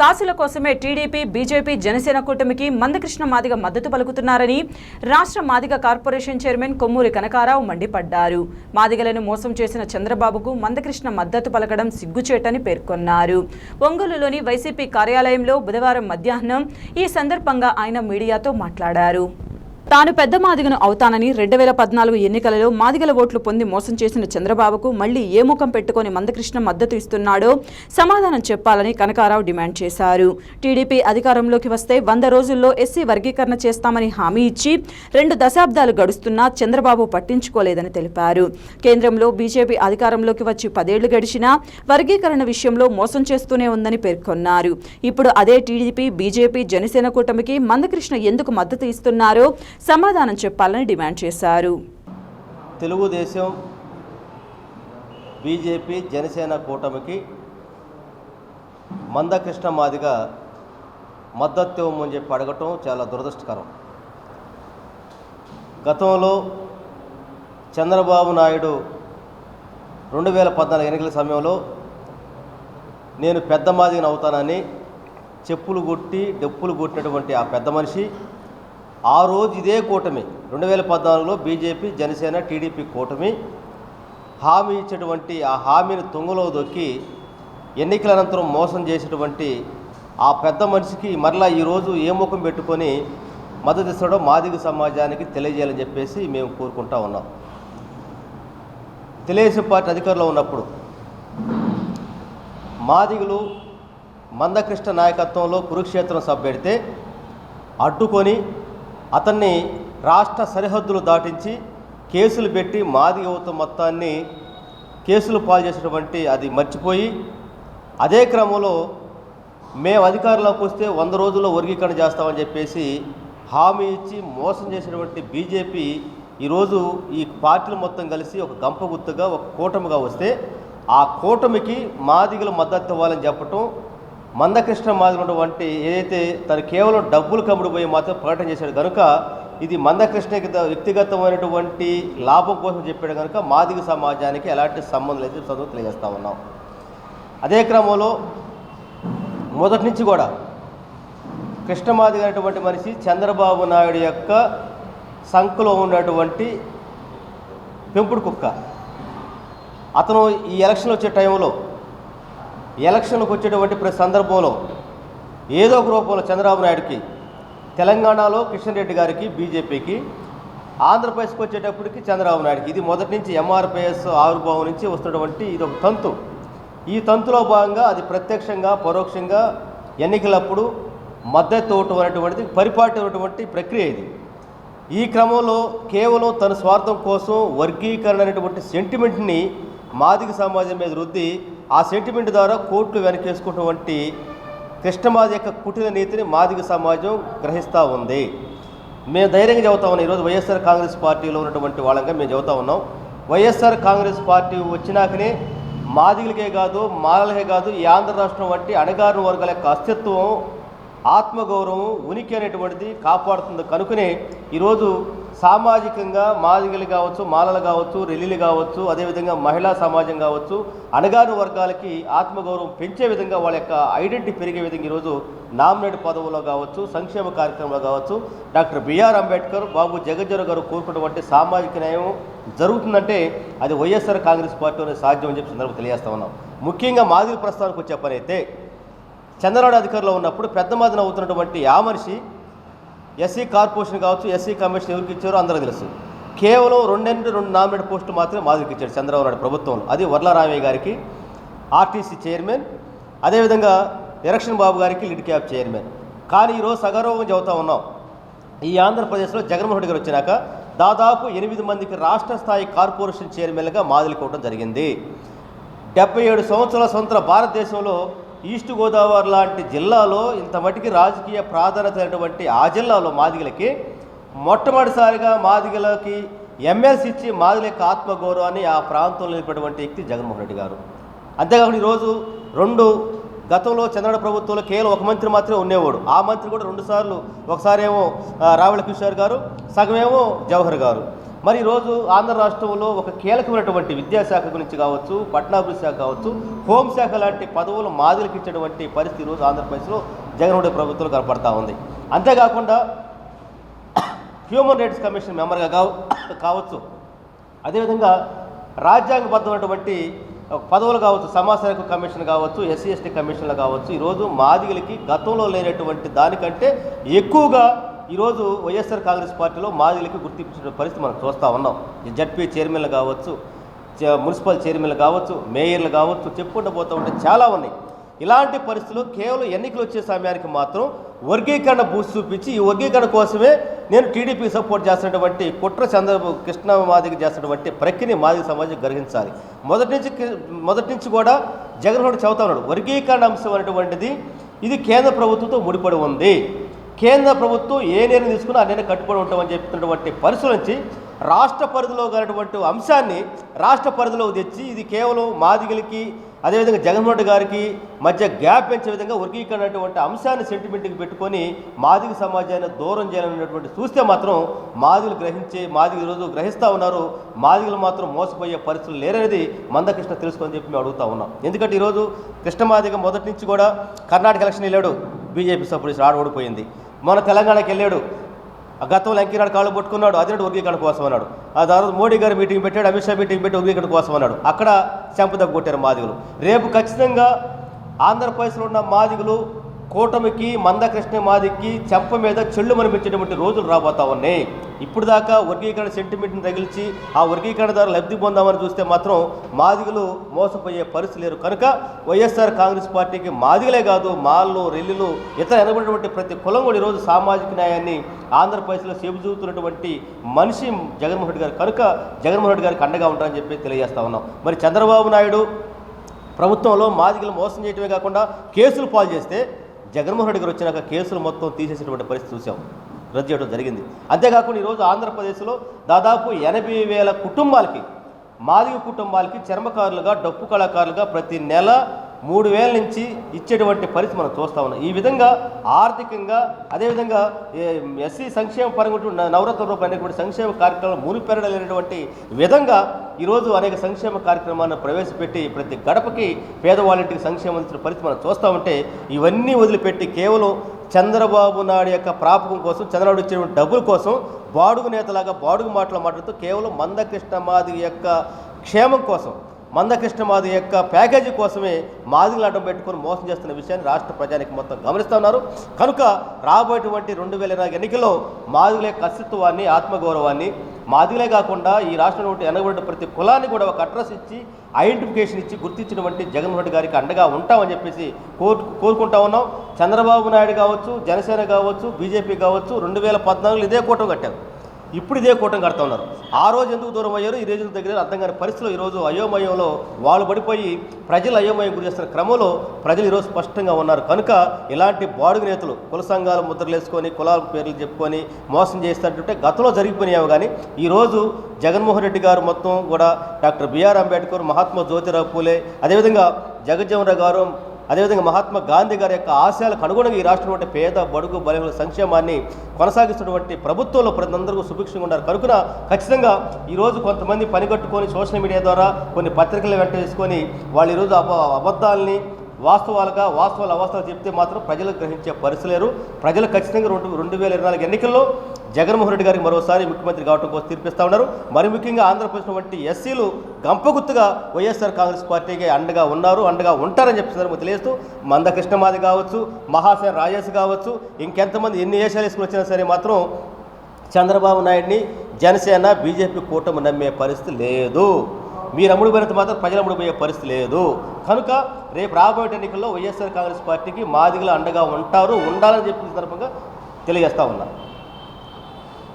కాసుల కోసమే TDP BJP Janasena కూటమికి మందకృష్ణ మాదిగ మద్దతు పలుకుతున్నారని రాష్ట్ర మాదిగ కార్పొరేషన్ చైర్మన్ కొమ్మూరి కనకారావు మండిపడ్డారు. మాదిగలను మోసం చేసిన చంద్రబాబుకు మందకృష్ణ మద్దతు పలకడం సిగ్గుచేటని పేర్కొన్నారు. ఒంగోలులోని వైసీపీ కార్యాలయంలో బుధవారం మధ్యాహ్నం ఈ సందర్భంగా ఆయన మీడియాతో మాట్లాడారు. తాను పెద్ద మాదిగను అవుతానని రెండు వేల పద్నాలుగు ఎన్నికలలో మాదిగల ఓట్లు పొంది మోసం చేసిన చంద్రబాబుకు మళ్ళీ ఏ ముఖం పెట్టుకొని మందకృష్ణ మద్దతు ఇస్తున్నాడో సమాధానం చెప్పాలని కనకారావు డిమాండ్ చేశారు. టీడీపీ అధికారంలోకి వస్తే వంద రోజుల్లో ఎస్సీ వర్గీకరణ చేస్తామని హామీ ఇచ్చి రెండు దశాబ్దాలు గడుస్తున్నా చంద్రబాబు పట్టించుకోలేదని తెలిపారు. కేంద్రంలో బీజేపీ అధికారంలోకి వచ్చి పదేళ్ళు గడిచినా వర్గీకరణ విషయంలో మోసం చేస్తూనే ఉందని పేర్కొన్నారు. ఇప్పుడు అదే టీడీపీ బీజేపీ జనసేన కూటమికి మందకృష్ణ ఎందుకు మద్దతు ఇస్తున్నారో సమాధానం చెప్పాలని డిమాండ్ చేశారు. తెలుగుదేశం బీజేపీ జనసేన కూటమికి మందకృష్ణ మాదిగ మద్దతు ఇవ్వమని చెప్పి అడగటం చాలా దురదృష్టకరం. గతంలో చంద్రబాబు నాయుడు రెండు వేల పద్నాలుగు ఎన్నికల సమయంలో నేను పెద్ద మాదిగను అవుతానని చెప్పులు కొట్టి డెప్పులు కొట్టినటువంటి ఆ పెద్ద మనిషి ఆ రోజు ఇదే కూటమి. రెండు వేల పద్నాలుగులో బీజేపీ జనసేన టీడీపీ కూటమి హామీ ఇచ్చేటువంటి ఆ హామీని తుంగలో దొక్కి ఎన్నికల అనంతరం మోసం చేసేటువంటి ఆ పెద్ద మనిషికి మరలా ఈరోజు ఏ ముఖం పెట్టుకొని మద్దతు ఇస్తాడో మాదిగ సమాజానికి తెలియజేయాలని చెప్పేసి మేము కోరుకుంటా ఉన్నాం. తెలుగుదేశం పార్టీ అధికారంలో ఉన్నప్పుడు మాదిగులు మందకృష్ణ నాయకత్వంలో కురుక్షేత్రం సభ పెడితే అడ్డుకొని అతన్ని రాష్ట్ర సరిహద్దులు దాటించి కేసులు పెట్టి మాదిగ యువత మొత్తాన్ని కేసులు పాలు చేసినటువంటి అది మర్చిపోయి అదే క్రమంలో మేము అధికారంలోకి వస్తే వంద రోజుల్లో వర్గీకరణ చేస్తామని చెప్పేసి హామీ ఇచ్చి మోసం చేసినటువంటి బీజేపీ ఈరోజు ఈ పార్టీలు మొత్తం కలిసి ఒక గంప గుర్తుగా ఒక కూటమిగా వస్తే ఆ కూటమికి మాదిగలు మద్దతు ఇవ్వాలని చెప్పటం మందకృష్ణ మాదిగ వంటి ఏదైతే తను కేవలం డబ్బులు కమ్ముడిపోయి మాత్రం ప్రకటన చేశాడు కనుక ఇది మందకృష్ణకి వ్యక్తిగతమైనటువంటి లాభం కోసం చెప్పాడు కనుక మాదిగ సమాజానికి ఎలాంటి సంబంధం లేదు చదువు తెలియజేస్తూ ఉన్నాం. అదే క్రమంలో మొదటి నుంచి కూడా కృష్ణమాదిగ అనేటువంటి మనిషి చంద్రబాబు నాయుడు యొక్క సంఖలో ఉన్నటువంటి పెంపుడు కుక్క. అతను ఈ ఎలక్షన్ వచ్చే టైంలో ఎలక్షన్కి వచ్చేటువంటి ప్రతి సందర్భంలో ఏదో ఒక రూపంలో చంద్రబాబు నాయుడుకి తెలంగాణలో కిషన్ రెడ్డి గారికి బీజేపీకి ఆంధ్రప్రదేశ్కి వచ్చేటప్పటికి చంద్రబాబు నాయుడుకి. ఇది మొదటి నుంచి ఎంఆర్పిఎస్ ఆవిర్భావం నుంచి వస్తున్నటువంటి ఇది ఒక తంతు. ఈ తంతులో భాగంగా అది ప్రత్యక్షంగా పరోక్షంగా ఎన్నికలప్పుడు మద్దతు ఇవ్వటం అనేటువంటిది పరిపాటినటువంటి ప్రక్రియ ఇది. ఈ క్రమంలో కేవలం తన స్వార్థం కోసం వర్గీకరణ అనేటువంటి సెంటిమెంట్ని మాదిగ సమాజం మీద రుద్ది ఆ సెంటిమెంట్ ద్వారా కోర్టులు వెనకేసుకున్నటువంటి కృష్ణమాది యొక్క కుటిల నీతిని మాదిగ సమాజం గ్రహిస్తూ ఉంది. మేము ధైర్యంగా చెబుతా ఉన్నాం. ఈరోజు వైఎస్ఆర్ కాంగ్రెస్ పార్టీలో ఉన్నటువంటి వాళ్ళంగా మేము చెబుతా ఉన్నాం. వైఎస్ఆర్ కాంగ్రెస్ పార్టీ వచ్చినాకనే మాదిగలకే కాదు మాలలకే కాదు ఈ ఆంధ్ర రాష్ట్రం వంటి అణగారిన వర్గాల యొక్క అస్తిత్వం ఆత్మగౌరవం ఉనికి అనేటువంటిది కాపాడుతుంది కనుకనే ఈరోజు సామాజికంగా మాదిగలు కావచ్చు మాలలు కావచ్చు రెల్లిలు కావచ్చు అదేవిధంగా మహిళా సమాజం కావచ్చు అణగారిన వర్గాలకి ఆత్మగౌరవం పెంచే విధంగా వాళ్ళ యొక్క ఐడెంటిటీ పెరిగే విధంగా ఈరోజు నామినేట్ పదవుల్లో కావచ్చు సంక్షేమ కార్యక్రమంలో కావచ్చు doctor B R Ambedkar Babu Jagjivan గారు కోరుకున్నటువంటి సామాజిక న్యాయం జరుగుతుందంటే అది వైఎస్ఆర్ కాంగ్రెస్ పార్టీలోనే సాధ్యం అని చెప్పి సందర్భం తెలియజేస్తా ఉన్నాం. ముఖ్యంగా మాదిరి ప్రస్థానానికి వచ్చే పని అయితే చంద్రబాబు అధికారంలో ఉన్నప్పుడు పెద్ద మాదిన అవుతున్నటువంటి ఆ మనిషి ఎస్సీ కార్పొరేషన్ కావచ్చు ఎస్సీ కమిషన్ ఎవరికి ఇచ్చారో అందరూ తెలుసు. కేవలం రెండు రెండు నామినేట్ పోస్టులు మాత్రమే మాదిరికి ఇచ్చాడు చంద్రబాబు నాయుడు ప్రభుత్వంలో. అది వరలరామయ్య గారికి ఆర్టీసీ చైర్మన్ అదేవిధంగా ఎరక్షన్ బాబు గారికి లిడ్ క్యాబ్ చైర్మన్. కానీ ఈరోజు సగౌరవం చెబుతా ఉన్నాం. ఈ ఆంధ్రప్రదేశ్లో జగన్మోహన్ రెడ్డి గారు వచ్చినాక దాదాపు ఎనిమిది మందికి రాష్ట్ర స్థాయి కార్పొరేషన్ చైర్మన్లుగా మాదిలి కోవడం జరిగింది. డెబ్బై ఏడు సంవత్సరాల స్వంత భారతదేశంలో ఈస్ట్ గోదావరి లాంటి జిల్లాలో ఇంత మటుకి రాజకీయ ప్రాధాన్యత అయినటువంటి ఆ జిల్లాలో మాదిగలకి మొట్టమొదటిసారిగా మాదిగలకి ఎమ్మెల్సీ ఇచ్చి మాదిగల యొక్క ఆత్మగౌరవాన్ని ఆ ప్రాంతంలో నిలిపినటువంటి వ్యక్తి జగన్మోహన్ రెడ్డి గారు. అంతేకాకుండా ఈరోజు రెండు గతంలో చంద్రబాబు ప్రభుత్వంలో కేవలం ఒక మంత్రి మాత్రమే ఉండేవాడు. ఆ మంత్రి కూడా రెండు సార్లు ఒకసారి ఏమో రావుల కిషోర్ గారు సగమేమో జవహర్ గారు. మరి ఈరోజు ఆంధ్ర రాష్ట్రంలో ఒక కీలకమైనటువంటి విద్యాశాఖ గురించి కావచ్చు పట్టణాభివృద్ధి శాఖ కావచ్చు హోంశాఖ లాంటి పదవులు మాదిరికి ఇచ్చేటువంటి పరిస్థితి ఈరోజు ఆంధ్రప్రదేశ్లో జగన్మోహన్ ప్రభుత్వం కనపడతా ఉంది. అంతేకాకుండా హ్యూమన్ రైట్స్ కమిషన్ మెంబర్గా కావ కావచ్చు. అదేవిధంగా రాజ్యాంగబద్ధమైనటువంటి పదవులు కావచ్చు సమాజ కమిషన్ కావచ్చు ఎస్సీ ఎస్టీ కమిషన్లు కావచ్చు ఈరోజు మాదిగలకి గతంలో లేనటువంటి దానికంటే ఎక్కువగా ఈరోజు వైఎస్ఆర్ కాంగ్రెస్ పార్టీలో మాదిలకి గుర్తించిన పరిస్థితి మనం చూస్తూ ఉన్నాం. ఈ జడ్పీ చైర్మన్లు కావచ్చు చ- మున్సిపల్ చైర్మన్లు కావచ్చు మేయర్లు కావచ్చు చెప్పుకుంటూ పోతూ ఉంటే చాలా ఉన్నాయి. ఇలాంటి పరిస్థితులు కేవలం ఎన్నికలు వచ్చే సమయానికి మాత్రం వర్గీకరణ బూసి చూపించి ఈ వర్గీకరణ కోసమే నేను టీడీపీ సపోర్ట్ చేస్తున్నటువంటి కుట్ర చంద్రబాబు కృష్ణ మాదిగ చేస్తున్నటువంటి ప్రక్రియని మాదిగ సమాజం గ్రహించాలి. మొదటి నుంచి మొదటి నుంచి కూడా జగన్మోహన్ చెబుతా ఉన్నాడు. వర్గీకరణ అంశం అనేటువంటిది ఇది కేంద్ర ప్రభుత్వంతో ముడిపడి ఉంది. కేంద్ర ప్రభుత్వం ఏ నిర్ణయం తీసుకున్నా ఆ నిర్ణయం కట్టుబడి ఉంటామని చెప్తున్నటువంటి పరిస్థితుల నుంచి రాష్ట్ర పరిధిలో గలటువంటి అంశాన్ని రాష్ట్ర పరిధిలో తెచ్చి ఇది కేవలం మాదిగలకి అదేవిధంగా జగన్మోహన్ రెడ్డి గారికి మధ్య గ్యాప్ పెంచే విధంగా వర్గీకరణటువంటి అంశాన్ని సెంటిమెంట్కి పెట్టుకొని మాదిగ సమాజాన్ని దూరం చేయాలనేటువంటి చూస్తే మాత్రం మాదిగలు గ్రహించే మాదిగ రోజు గ్రహిస్తూ ఉన్నారు. మాదిగలు మాత్రం మోసపోయే పరిస్థితులు లేరనేది మందకృష్ణ తెలుసుకొని చెప్పి మేము అడుగుతా ఉన్నాం. ఎందుకంటే ఈరోజు కృష్ణమాదిగ మొదటి నుంచి కూడా కర్ణాటక ఎలక్షన్ వెళ్ళాడు. బీజేపీ సపోర్ట్ ఆడ ఓడిపోయింది. మన తెలంగాణకి వెళ్ళాడు. ఆ గతంలో అంకినాడు కాళ్ళు పట్టుకున్నాడు అదే వర్గీకరణ కోసం అన్నాడు. ఆ తర్వాత మోడీ గారు మీటింగ్ పెట్టాడు అమిత్ షా మీటింగ్ పెట్టి వర్గీకరణ కోసం అన్నాడు. అక్కడ చెంపదగ్గ కొట్టారు మాదిగులు. రేపు ఖచ్చితంగా ఆంధ్రప్రదేశ్లో ఉన్న మాదిగులు కూటమికి మందకృష్ణ మాదికి చెంప మీద చెళ్ళు మనిపించేటువంటి రోజులు రాబోతా ఉన్నాయి. ఇప్పుడు దాకా వర్గీకరణ సెంటిమెంట్ని తగిలిచి ఆ వర్గీకరణ ద్వారా లబ్ధి పొందామని చూస్తే మాత్రం మాదిగలు మోసపోయే పరిస్థితి లేరు. కనుక వైఎస్ఆర్ కాంగ్రెస్ పార్టీకి మాదిగలే కాదు మాళ్ళు రెల్లిలు ఇతర ఎనబడినటువంటి ప్రతి కులం కూడా ఈరోజు సామాజిక న్యాయాన్ని ఆంధ్రప్రదేశ్లో చూపుతున్నటువంటి మనిషి జగన్మోహన్ రెడ్డి గారు. కనుక జగన్మోహన్ రెడ్డి గారికి అండగా ఉంటారని చెప్పి తెలియజేస్తా ఉన్నాం. మరి చంద్రబాబు నాయుడు ప్రభుత్వంలో మాదిగలు మోసం చేయటమే కాకుండా కేసులు పాలు చేస్తే జగన్మోహన్ రెడ్డి గారు వచ్చినాక కేసులు మొత్తం తీసేసినటువంటి పరిస్థితి చూసాం. రద్దు చేయడం జరిగింది. అంతేకాకుండా ఈరోజు ఆంధ్రప్రదేశ్లో దాదాపు ఎనభై వేల కుటుంబాలకి మాదిగ కుటుంబాలకి చర్మకారులుగా డప్పు కళాకారులుగా ప్రతి నెల మూడు వేల నుంచి ఇచ్చేటువంటి పరిస్థితి మనం చూస్తా ఉన్నాం. ఈ విధంగా ఆర్థికంగా అదేవిధంగా ఎస్సీ సంక్షేమ పరంగా నవరత్న రూపాయి అనేటువంటి సంక్షేమ కార్యక్రమాలు మునిపెరడలేనటువంటి విధంగా ఈరోజు అనేక సంక్షేమ కార్యక్రమాలను ప్రవేశపెట్టి ప్రతి గడపకి పేదవాళ్ళింటికి సంక్షేమం ఇచ్చిన పరిస్థితి మనం చూస్తూ ఉంటే ఇవన్నీ వదిలిపెట్టి కేవలం చంద్రబాబు నాయుడు యొక్క ప్రాపకం కోసం చంద్రబాబు ఇచ్చిన డబ్బుల కోసం బాడుగు నేతలాగా బాడుగు మాటలు మాట్లాడుతూ కేవలం మందకృష్ణ మాది యొక్క క్షేమం కోసం మందకృష్ణ మాది యొక్క ప్యాకేజీ కోసమే మాదిగలు అడ్డం పెట్టుకొని మోసం చేస్తున్న విషయాన్ని రాష్ట్ర ప్రజానికి మొత్తం గమనిస్తూ ఉన్నారు కనుక రాబోయేటువంటి రెండు వేల ఇరవై ఎన్నికల్లో మాదిగల యొక్క అస్తిత్వాన్ని ఆత్మగౌరవాన్ని మాదిగలే కాకుండా ఈ రాష్ట్రంలో ఎనగబడిన ప్రతి కులాన్ని కూడా ఒక అడ్రస్ ఇచ్చి ఐడెంటిఫికేషన్ ఇచ్చి గుర్తించినటువంటి జగన్మోహన్ రెడ్డి గారికి అండగా ఉంటామని చెప్పేసి కోరు కోరుకుంటా ఉన్నాం. చంద్రబాబు నాయుడు కావచ్చు జనసేన కావచ్చు బీజేపీ కావచ్చు రెండు వేల పద్నాలుగులో ఇదే కూటమి కట్టారు. ఇప్పుడు ఇదే కూటమి కడతా ఉన్నారు. ఆ రోజు ఎందుకు దూరం అయ్యారు? ఈ రోజు దగ్గర అర్థం కాని పరిస్థితులు ఈరోజు అయోమయంలో వాళ్ళు పడిపోయి ప్రజలు అయోమయం గురి చేస్తున్న క్రమంలో ప్రజలు ఈరోజు స్పష్టంగా ఉన్నారు. కనుక ఇలాంటి బాడుగు నేతలు కుల సంఘాల ముద్రలు వేసుకొని కులాల పేర్లు చెప్పుకొని మోసం చేస్తుంటే గతంలో జరిగిపోయినాయి కానీ ఈరోజు జగన్మోహన్ రెడ్డి గారు మొత్తం కూడా doctor B R Ambedkar Mahatma Jyotirao Phule. అదేవిధంగా జగజ్జీవన్ రావు గారు అదేవిధంగా మహాత్మా గాంధీ గారి యొక్క ఆశయాలకు అనుగుణంగా ఈ రాష్ట్రంలో పేద బడుగు బలహీన సంక్షేమాన్ని కొనసాగిస్తున్నటువంటి ప్రభుత్వంలో ప్రజలందరూ సుభిక్షంగా ఉన్నారు. కనుక ఖచ్చితంగా ఈరోజు కొంతమంది పనిగట్టుకొని సోషల్ మీడియా ద్వారా కొన్ని పత్రికలు వెంట వేసుకొని వాళ్ళు ఈరోజు అబ అబద్ధాలని వాస్తవాలుగా వాస్తవాలు అవస్థలు చెప్తే మాత్రం ప్రజలు గ్రహించే పరిస్థితి లేరు. ప్రజలు ఖచ్చితంగా రెండు రెండు వేల ఇరవై నాలుగు ఎన్నికల్లో జగన్మోహన్ రెడ్డి గారికి మరోసారి ముఖ్యమంత్రి కావడం కోసం తీర్పిస్తూ ఉన్నారు. మరి ముఖ్యంగా ఆంధ్రప్రదేశ్ వంటి ఎస్సీలు గంపగుత్తుగా వైఎస్ఆర్ కాంగ్రెస్ పార్టీకి అండగా ఉన్నారు అండగా ఉంటారని చెప్పి సందర్భంగా తెలియజేస్తూ మందకృష్ణమాది కావచ్చు మహాసేన రాజేష్ కావచ్చు ఇంకెంతమంది ఎన్ని వేషాలు వేసుకుని వచ్చినా సరే మాత్రం చంద్రబాబు నాయుడిని జనసేన బీజేపీ కూటమి నమ్మే పరిస్థితి లేదు. మీరు అమ్ముడు పోయినంత మాత్రం ప్రజలు అమ్ముడుపోయే పరిస్థితి లేదు. కనుక రేపు రాబోయే ఎన్నికల్లో వైఎస్ఆర్ కాంగ్రెస్ పార్టీకి మాదిగలు అండగా ఉంటారు ఉండాలని చెప్పిన సందర్భంగా తెలియజేస్తా ఉన్నారు